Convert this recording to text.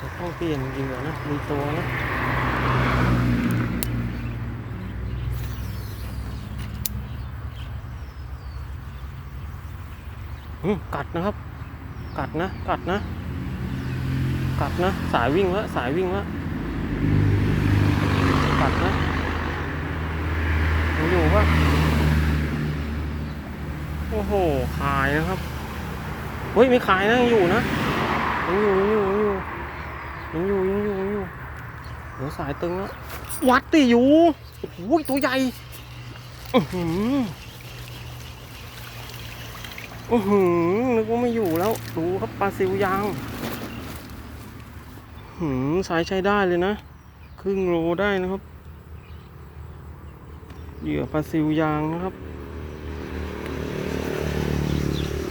ต้องเปลี่ยนเหยื่อนะ มีตัวนะอืมกัดนะครับ กัดนะ กัดนะ กัดนะ สายวิ่งล้วสายวิ่งล้วกัดนะยังอยู่ปะโอ้โหคายนะครับ เฮ้ย ไม่คายนะยังอยู่นะยังอยู่ยังอยู่ยังอยู่ยังอยู่ยังอยู่ เดี๋ยวสายตึงวัดติอยู่โอ้โหตัวใหญ่อือหืออื้อหือนึกว่าไม่อยู่แล้วดูครับปลาซิวยางหืมสายใช้ได้เลยนะครึ่งโลได้นะครับเหยื่อปลาซิวยางนะครับ